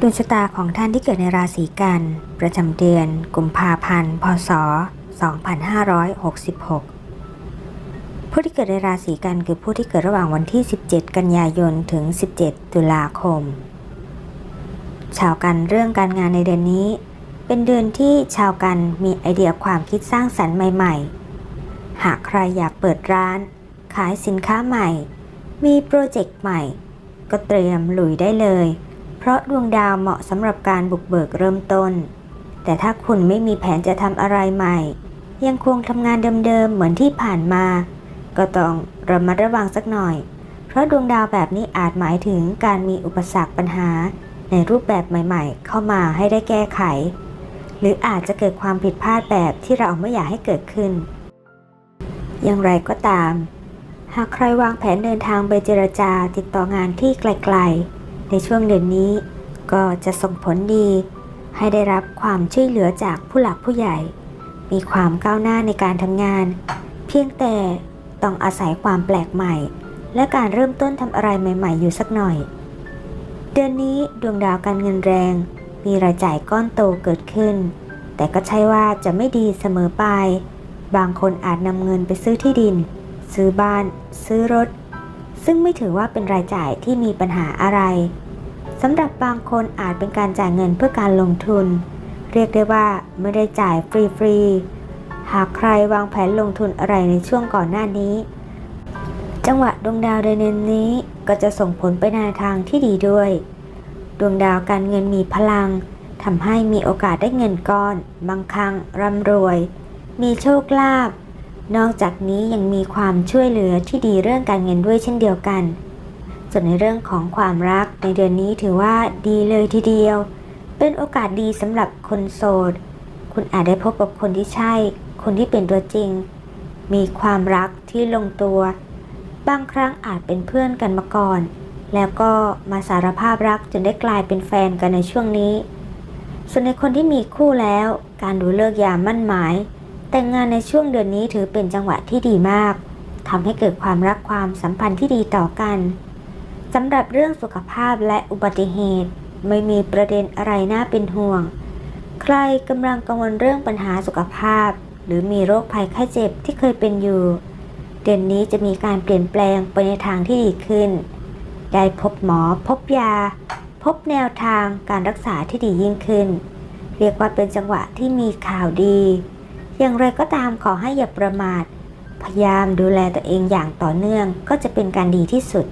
ดวงชะตาของท่านที่เกิดในราศีกัน ประจำเดือน กุมภาพันธ์ พศ 2566 ผู้ที่เกิดในราศีกันคือผู้ที่เกิดระหว่างวันที่ 17 กันยายน ถึง 17 ตุลาคม ชาวกันเรื่องการงานในเดือนนี้ เป็นเดือนที่ชาวกันมีไอเดียความคิดสร้างสรรค์ใหม่ ๆ หากใครอยากเปิดร้าน ขายสินค้าใหม่ มีโปรเจกต์ใหม่ ก็เตรียมลุยได้เลย เพราะดวงดาวเหมาะสำหรับการบุกเบิกเริ่มต้น แต่ถ้าคุณไม่มีแผนจะทำอะไรใหม่ ยังคงทำงานเดิมๆเหมือนที่ผ่านมา ก็ต้องระมัดระวังสักหน่อย เพราะดวงดาวแบบนี้อาจหมายถึงการมีอุปสรรคปัญหา ในรูปแบบใหม่ๆ เข้ามาให้ได้แก้ไข หรืออาจจะเกิดความผิดพลาดแบบที่เราไม่อยากให้เกิดขึ้น อย่างไรก็ตาม หากใครวางแผนเดินทางไปเจรจาติดต่องานที่ไกลๆ ในช่วงเดือนนี้ ก็จะส่งผลดี ให้ได้รับความช่วยเหลือจากผู้หลักผู้ใหญ่ มีความก้าวหน้าในการทำงาน เพียงแต่ต้องอาศัยความแปลกใหม่ และการเริ่มต้นทำอะไรใหม่ ๆ อยู่สักหน่อย เดือนนี้ดวงดาวการเงินแรง มีรายจ่ายก้อนโตเกิดขึ้น แต่ก็ใช่ว่าจะไม่ดีเสมอไป บางคนอาจนำเงินไปซื้อที่ดิน ซื้อบ้าน ซื้อรถ ซึ่งไม่ถือว่าเป็นรายจ่ายที่มีปัญหาอะไรสำหรับบางคนอาจเป็นการจ่ายเงินเพื่อการลงทุน เรียกได้ว่าไม่ได้จ่ายฟรีๆหากใครวางแผนลงทุนอะไรในช่วงก่อนหน้านี้ จังหวะดวงดาวเดือนนี้ก็จะส่งผลไปในทางที่ดีด้วย ดวงดาวการเงินมีพลังทำให้มีโอกาสได้เงินก้อนบางครั้งร่ำรวย มีโชคลาภ นอกจากนี้ยังมีความช่วยเหลือที่ดีเรื่องการเงินด้วยเช่นเดียวกัน ส่วนในเรื่องของความรักในเดือนนี้ถือว่าดีเลยทีเดียว เป็นโอกาสดีสำหรับคนโสด คุณอาจได้พบกับคนที่ใช่ คนที่เป็นตัวจริง มีความรักที่ลงตัว บางครั้งอาจเป็นเพื่อนกันมาก่อน แล้วก็มาสารภาพรักจนได้กลายเป็นแฟนกันในช่วงนี้ ส่วนในคนที่มีคู่แล้ว การดูเลิกยามมั่นหมาย แต่งงานในช่วงเดือนนี้ถือเป็นจังหวะที่ดีมากทำให้เกิดความรักความสัมพันธ์ที่ดีต่อกันสำหรับเรื่องสุขภาพและอุบัติเหตุ ไม่มีประเด็นอะไรน่าเป็นห่วง ใครกำลังกังวลเรื่องปัญหาสุขภาพ หรือมีโรคภัยไข้เจ็บที่เคยเป็นอยู่ เดือนนี้จะมีการเปลี่ยนแปลงไปในทางที่ดีขึ้น ได้พบหมอ พบยา พบแนวทางการรักษาที่ดียิ่งขึ้น เรียกว่าเป็นจังหวะที่มีข่าวดี อย่างไรก็ตามขอให้อย่าประมาท พยายามดูแลตัวเองอย่างต่อเนื่องก็จะเป็นการดีที่สุด